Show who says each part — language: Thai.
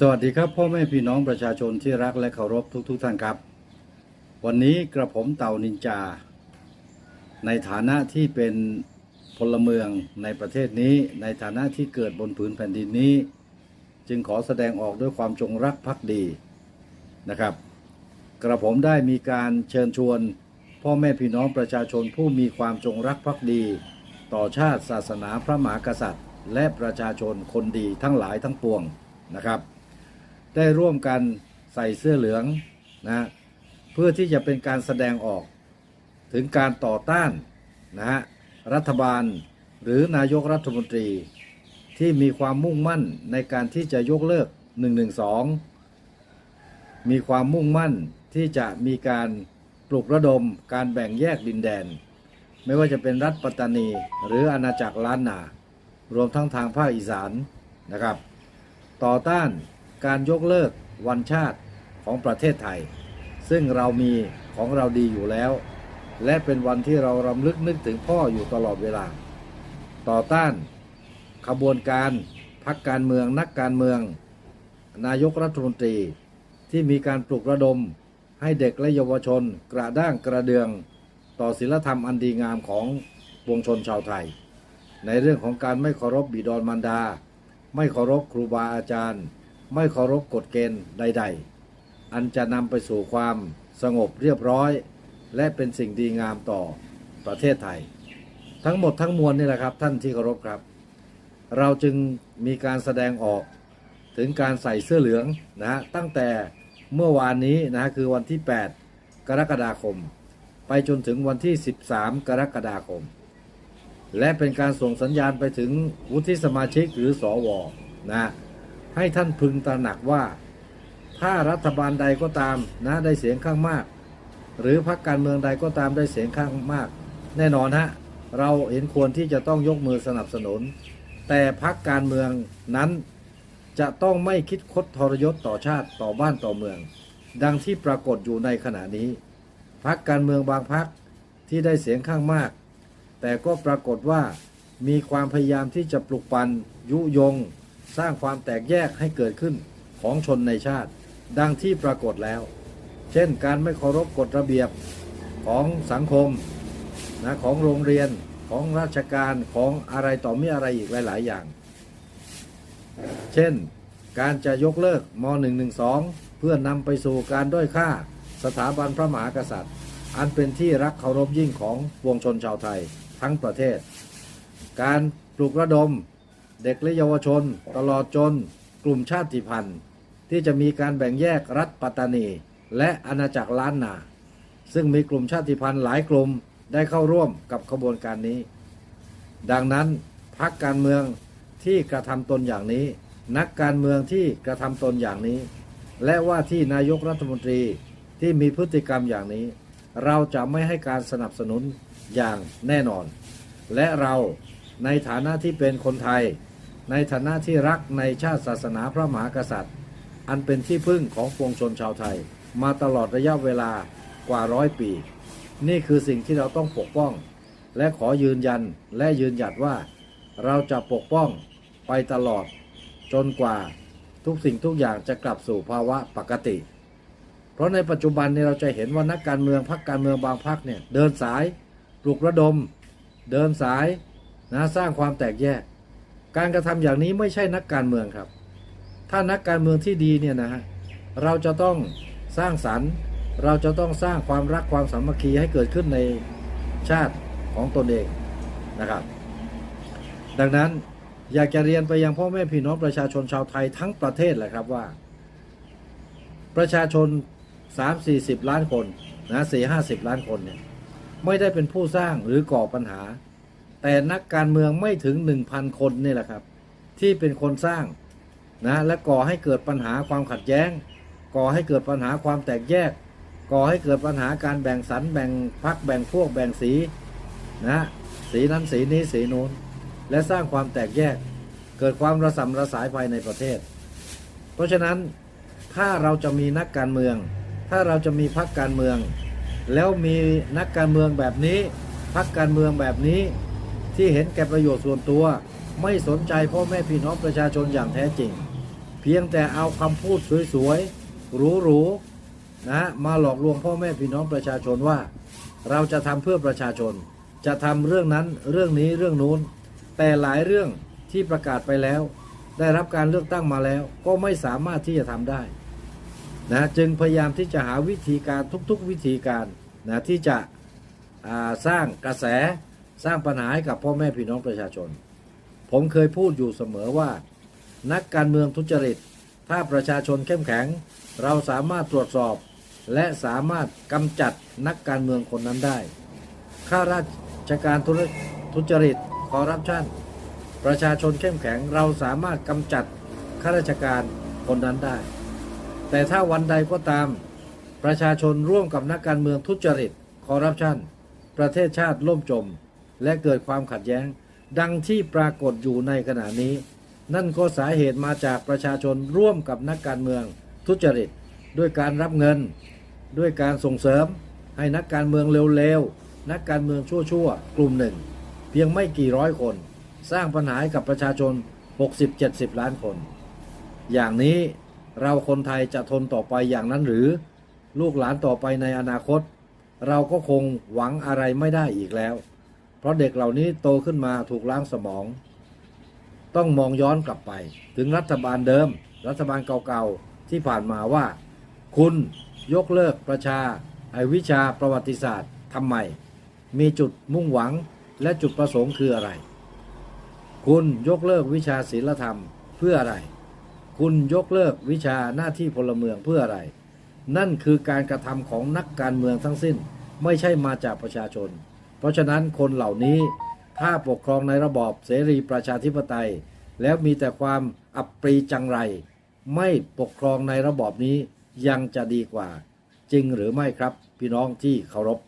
Speaker 1: สวัสดีครับพ่อแม่พี่น้องประชาชนที่รักและเคารพทุกๆทท่านครับ วันนี้กระผมเต่านินจา ในฐานะที่เป็นพลเมืองในประเทศนี้ ในฐานะที่เกิดบนผืนแผ่นดินนี้ จึงขอแสดงออกด้วยความจงรักภักดีนะครับ กระผมได้มีการเชิญชวน พ่อแม่พี่น้องประชาชนผู้มีความจงรักภักดี ต่อชาติศาสนาพระมหากษัตริย์ และประชาชนคนดีทั้งหลายทั้งปวงนะครับ ได้ร่วมกันใส่เสื้อเหลืองนะเพื่อที่จะเป็นการแสดงออกถึงการต่อต้านนะฮะรัฐบาลหรือนายกรัฐมนตรี ที่มีความมุ่งมั่นในการที่จะยกเลิก 112 มีความมุ่งมั่นที่จะมีการปลุกระดมการแบ่งแยกดินแดน ไม่ว่าจะเป็นรัฐปัตตานี หรืออาณาจักรล้านนา รวมทั้งทางภาคอีสานนะครับ ต่อต้าน การยกเลิกวันชาติของประเทศไทย ซึ่งเรามีของเราดีอยู่แล้ว และเป็นวันที่เรารำลึกนึกถึงพ่ออยู่ตลอดเวลา ต่อต้านขบวนการพักการเมืองนักการเมือง นายกรัฐมนตรีที่มีการปลุกระดมให้เด็กและเยาวชนกระด้างกระเดือง ต่อศีลธรรมอันดีงามของปวงชนชาวไทย ในเรื่องของการไม่เคารพบิดรมารดา ไม่เคารพครูบาอาจารย์ ไม่เคารพกฎเกณฑ์ใด ๆ อันจะนำไปสู่ความสงบเรียบร้อย และเป็นสิ่งดีงามต่อประเทศไทย ทั้งหมดทั้งมวลนี่แหละครับ ท่านที่เคารพครับ เราจึงมีการแสดงออกถึงการใส่เสื้อเหลืองนะฮะตั้งแต่เมื่อวานนี้นะฮะคือวันที่ 8 กรกฎาคม ไปจนถึงวันที่ 13 กรกฎาคม และเป็นการส่งสัญญาณไปถึงวุฒิสมาชิกหรือสอวนะ ให้ท่านพึงตระหนักว่า ถ้ารัฐบาลใดก็ตามนะได้เสียงข้างมาก หรือพรรคการเมืองใดก็ตามได้เสียงข้างมาก แน่นอนฮะเราเห็นควรที่จะต้องยกมือสนับสนุน แต่พรรคการเมืองนั้นจะต้องไม่คิดคดทรยศต่อชาติต่อบ้านต่อเมือง ดังที่ปรากฏอยู่ในขณะนี้พรรคการเมืองบางพรรคที่ได้เสียงข้างมาก แต่ก็ปรากฏว่ามีความพยายามที่จะปลุกปั่นยุยง สร้างความแตกแยกให้เกิดขึ้นของชนในชาติ ดังที่ปรากฏแล้ว เช่นการไม่เคารพกฎระเบียบของสังคมนะของโรงเรียนของราชการของอะไรต่อมีอะไรอีกหลาย ๆ อย่าง เช่น การจะยกเลิกม .112 เพื่อนำไปสู่การด้อยค่าสถาบันพระมหากษัตริย์ อันเป็นที่รักเคารพยิ่งของปวงชนชาวไทยทั้งประเทศ การปลุกระดม เด็กและเยาวชน ตลอดจน กลุ่มชาติพันธุ์ ที่จะมีการแบ่งแยกรัฐปัตตานี และอาณาจักรล้านนา ซึ่งมีกลุ่มชาติพันธุ์หลายกลุ่มได้เข้าร่วมกับขบวนการนี้ ดังนั้นพรรคการเมืองที่กระทำตนอย่างนี้ นักการเมืองที่กระทำตนอย่างนี้ และว่าที่นายกรัฐมนตรีที่มีพฤติกรรมอย่างนี้ เราจะไม่ให้การสนับสนุนอย่างแน่นอน และเรา ในฐานะที่เป็นคนไทย ในฐานะที่รักในชาติศาสนาพระมหากษัตริย์ อันเป็นที่พึ่งของปวงชนชาวไทย มาตลอดระยะเวลากว่าร้อยปี นี่คือสิ่งที่เราต้องปกป้อง และขอยืนยันและยืนหยัดว่า เราจะปกป้องไปตลอด จนกว่าทุกสิ่งทุกอย่างจะกลับสู่ภาวะปกติ เพราะในปัจจุบันเนี่ยเราจะเห็นว่านักการเมืองพรรคการเมืองบางพรรคเนี่ยเดินสายปลุกระดม เดินสาย นะสร้างความแตกแยก การกระทำอย่างนี้ไม่ใช่นักการเมืองครับ ถ้านักการเมืองที่ดีเนี่ยนะฮะเราจะต้องสร้างสรรค์ เราจะต้องสร้างความรักความสามัคคีให้เกิดขึ้นในชาติของตนเองนะครับ ดังนั้นอยากจะเรียนไปยังพ่อแม่พี่น้องประชาชนชาวไทยทั้งประเทศแหละครับว่า ประชาชน 3 4 0 ล้านคนนะ4 50 ล้านคนเนี่ยไม่ได้เป็นผู้สร้างหรือก่อปัญหา แต่นักการเมืองไม่ถึง1,000คนนี่แหละครับ ที่เป็นคนสร้างนะและก่อให้เกิดปัญหาความขัดแย้ง ก่อให้เกิดปัญหาความแตกแยก ก่อให้เกิดปัญหาการแบ่งสรรแบ่งพักแบ่งพวกแบ่งสีนะสีนั้นสีนี้สีนู้น และสร้างความแตกแยก เกิดความระสำระสายภายในประเทศ เพราะฉะนั้นถ้าเราจะมีนักการเมือง ถ้าเราจะมีพรรคการเมือง แล้วมีนักการเมืองแบบนี้พรรคการเมืองแบบนี้ ที่เห็นแก่ประโยชน์ส่วนตัว ไม่สนใจพ่อแม่พี่น้องประชาชนอย่างแท้จริง เพียงแต่เอาคำพูดสวยๆหรูๆนะมาหลอกลวงพ่อแม่พี่น้องประชาชนว่า เราจะทำเพื่อประชาชน จะทำเรื่องนั้นเรื่องนี้เรื่องนู้น แต่หลายเรื่องที่ประกาศไปแล้ว ได้รับการเลือกตั้งมาแล้ว ก็ไม่สามารถที่จะทำได้นะจึงพยายามที่จะหาวิธีการทุกๆวิธีการนะที่จะสร้างกระแส สร้างปัญหาให้กับพ่อแม่พี่น้องประชาชน ผมเคยพูดอยู่เสมอว่า นักการเมืองทุจริต ถ้าประชาชนเข้มแข็ง เราสามารถตรวจสอบ และสามารถกำจัดนักการเมืองคนนั้นได้ข้าราชการธุทุจริตคอร์รัปชันประชาชนเข้มแข็งเราสามารถกำจัดข้าราชการคนนั้นได้ แต่ถ้าวันใดก็ตาม ประชาชนร่วมกับนักการเมืองทุจริตคอร์รัปชันประเทศชาติล่มจม และเกิดความขัดแย้ง ดังที่ปรากฏอยู่ในขณะนี้ นั่นก็สาเหตุมาจากประชาชนร่วมกับนักการเมืองทุจริต ด้วยการรับเงิน ด้วยการส่งเสริม ให้นักการเมืองเร็วๆนักการเมืองชั่วๆกลุ่มหนึ่ง เพียงไม่กี่ร้อยคน สร้างปัญหาให้กับประชาชน 60-70 ล้านคน อย่างนี้เราคนไทยจะทนต่อไปอย่างนั้นหรือ ลูกหลานต่อไปในอนาคต เราก็คงหวังอะไรไม่ได้อีกแล้ว เพราะเด็กเหล่านี้โตขึ้นมาถูกล้างสมอง ต้องมองย้อนกลับไป ถึงรัฐบาลเดิม รัฐบาลเก่าๆ ที่ผ่านมาว่า คุณยกเลิกประชาไอวิชาประวัติศาสตร์ทำไม มีจุดมุ่งหวังและจุดประสงค์คืออะไร คุณยกเลิกวิชาศีลธรรมเพื่ออะไร คุณยกเลิกวิชาหน้าที่พลเมืองเพื่ออะไร นั่นคือการกระทำของนักการเมืองทั้งสิ้น ไม่ใช่มาจากประชาชน ราะฉะนั้นคนเหล่านี้ถ้าปกครองในระบอบเสรีประชาธิปไตย แล้วมีแต่ความอับปรีจังไร ไม่ปกครองในระบอบนี้ยังจะดีกว่า จริงหรือไม่ครับ พี่น้องที่เคารพ